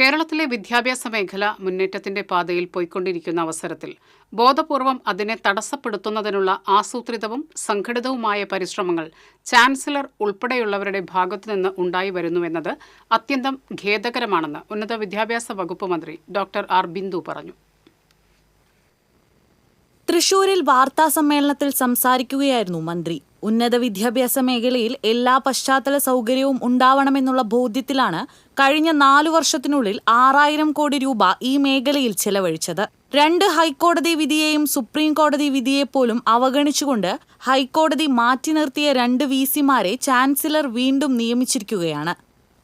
കേരളത്തിലെ വിദ്യാഭ്യാസ മേഖല മുന്നേറ്റത്തിന്റെ പാതയിൽ പോയിക്കൊണ്ടിരിക്കുന്ന അവസരത്തിൽ ബോധപൂർവം അതിനെ തടസ്സപ്പെടുത്തുന്നതിനുള്ള ആസൂത്രിതവും സംഘടിതവുമായ പരിശ്രമങ്ങൾ ചാൻസലർ ഉൾപ്പെടെയുള്ളവരുടെ ഭാഗത്തുനിന്ന് ഉണ്ടായി വരുന്നുവെന്നത് അത്യന്തം ഖേദകരമാണെന്ന് ഉന്നത വിദ്യാഭ്യാസ വകുപ്പ് മന്ത്രി ഡോക്ടർ ആർ. ബിന്ദു പറഞ്ഞു. തൃശൂരിൽ വാർത്താ സമ്മേളനത്തിൽ സംസാരിക്കുകയായിരുന്നു മന്ത്രി. ഉന്നത വിദ്യാഭ്യാസ മേഖലയിൽ എല്ലാ പശ്ചാത്തല സൗകര്യവും ഉണ്ടാവണമെന്നുള്ള ബോധ്യത്തിലാണ് കഴിഞ്ഞ നാലു വർഷത്തിനുള്ളിൽ ആറായിരം കോടി രൂപ ഈ മേഖലയിൽ ചെലവഴിച്ചത്. രണ്ട് ഹൈക്കോടതി വിധിയെയും സുപ്രീം കോടതി വിധിയെപ്പോലും അവഗണിച്ചുകൊണ്ട് ഹൈക്കോടതി മാറ്റി നിർത്തിയ രണ്ട് വി സിമാരെ ചാൻസലർ വീണ്ടും നിയമിച്ചിരിക്കുകയാണ്.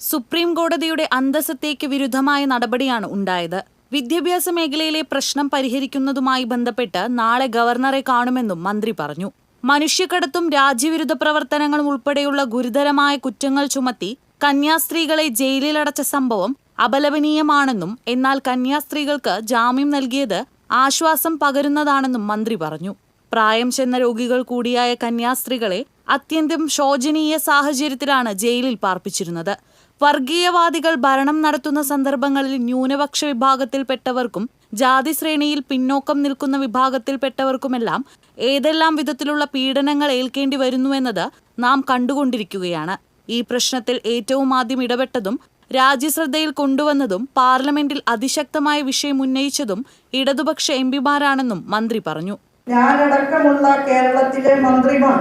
സുപ്രീം കോടതിയുടെ അന്തസ്സത്തേക്ക് വിരുദ്ധമായ നടപടിയാണ് ഉണ്ടായത്. വിദ്യാഭ്യാസ മേഖലയിലെ പ്രശ്നം പരിഹരിക്കുന്നതുമായി ബന്ധപ്പെട്ട് നാളെ ഗവർണറെ കാണുമെന്നും മന്ത്രി പറഞ്ഞു. മനുഷ്യക്കടത്തും രാജ്യവിരുദ്ധ പ്രവർത്തനങ്ങളും ഉൾപ്പെടെയുള്ള ഗുരുതരമായ കുറ്റങ്ങൾ ചുമത്തി കന്യാസ്ത്രീകളെ ജയിലിലടച്ച സംഭവം അപലപനീയമാണെന്നും എന്നാൽ കന്യാസ്ത്രീകൾക്ക് ജാമ്യം നൽകിയത് ആശ്വാസം പകരുന്നതാണെന്നും മന്ത്രി പറഞ്ഞു. പ്രായം ചെന്ന രോഗികൾ കൂടിയായ കന്യാസ്ത്രീകളെ അത്യന്തം ശോചനീയ സാഹചര്യത്തിലാണ് ജയിലിൽ പാർപ്പിച്ചിരുന്നത്. വർഗീയവാദികൾ ഭരണം നടത്തുന്ന സന്ദർഭങ്ങളിൽ ന്യൂനപക്ഷ വിഭാഗത്തിൽപ്പെട്ടവർക്കും ജാതി ശ്രേണിയിൽ പിന്നോക്കം നിൽക്കുന്ന വിഭാഗത്തിൽപ്പെട്ടവർക്കുമെല്ലാം ഏതെല്ലാം വിധത്തിലുള്ള പീഡനങ്ങൾ ഏൽക്കേണ്ടി വരുന്നുവെന്നത് നാം കണ്ടുകൊണ്ടിരിക്കുകയാണ്. ഈ പ്രശ്നത്തിൽ ഏറ്റവും ആദ്യം ഇടപെട്ടതും രാജ്യശ്രദ്ധയിൽ കൊണ്ടുവന്നതും പാർലമെന്റിൽ അതിശക്തമായ വിഷയം ഉന്നയിച്ചതും ഇടതുപക്ഷ എംപിമാരാണെന്നും മന്ത്രി പറഞ്ഞു. ഞാനടക്കമുള്ള കേരളത്തിലെ മന്ത്രിമാർ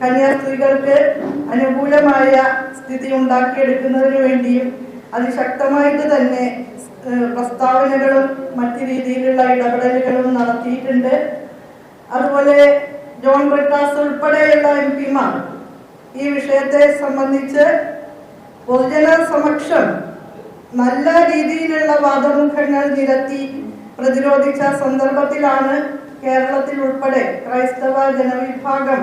കന്യാസ്ത്രീകൾക്ക് അനുകൂലമായ സ്ഥിതി ഉണ്ടാക്കിയെടുക്കുന്നതിന് വേണ്ടിയും അതിശക്തമായിട്ട് തന്നെ പ്രസ്താവനകളും മറ്റു രീതിയിലുള്ള ഇടപെടലുകളും നടത്തിയിട്ടുണ്ട്. അതുപോലെ ജോൺ ബ്രിട്ടാസ് ഉൾപ്പെടെയുള്ള എം പിമാർ ഈ വിഷയത്തെ സംബന്ധിച്ച് പൊതുജന സമക്ഷം നല്ല രീതിയിലുള്ള വാദമുഖങ്ങൾ നിരത്തി പ്രതിരോധിച്ച സന്ദർഭത്തിലാണ് കേരളത്തിൽ ഉൾപ്പെടെ ക്രൈസ്തവ ജനവിഭാഗം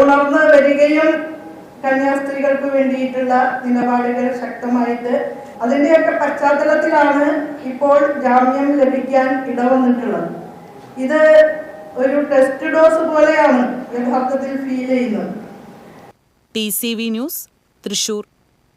ഉണർന്നു വരികയും കന്യാസ്ത്രീകൾക്ക് വേണ്ടിയിട്ടുള്ള നിലപാടുകൾ ശക്തമായിട്ട് അതിന്റെയൊക്കെ പശ്ചാത്തലത്തിലാണ് ഇപ്പോൾ ജാമ്യം ലഭിക്കാൻ ഇടവന്നിട്ടുള്ളത്. ഇത് ഒരു ടെസ്റ്റ് ഡോസ് പോലെയാണ് യഥാർത്ഥത്തിൽ ഫീൽ ചെയ്യുന്നത്. T C V news Thrissur.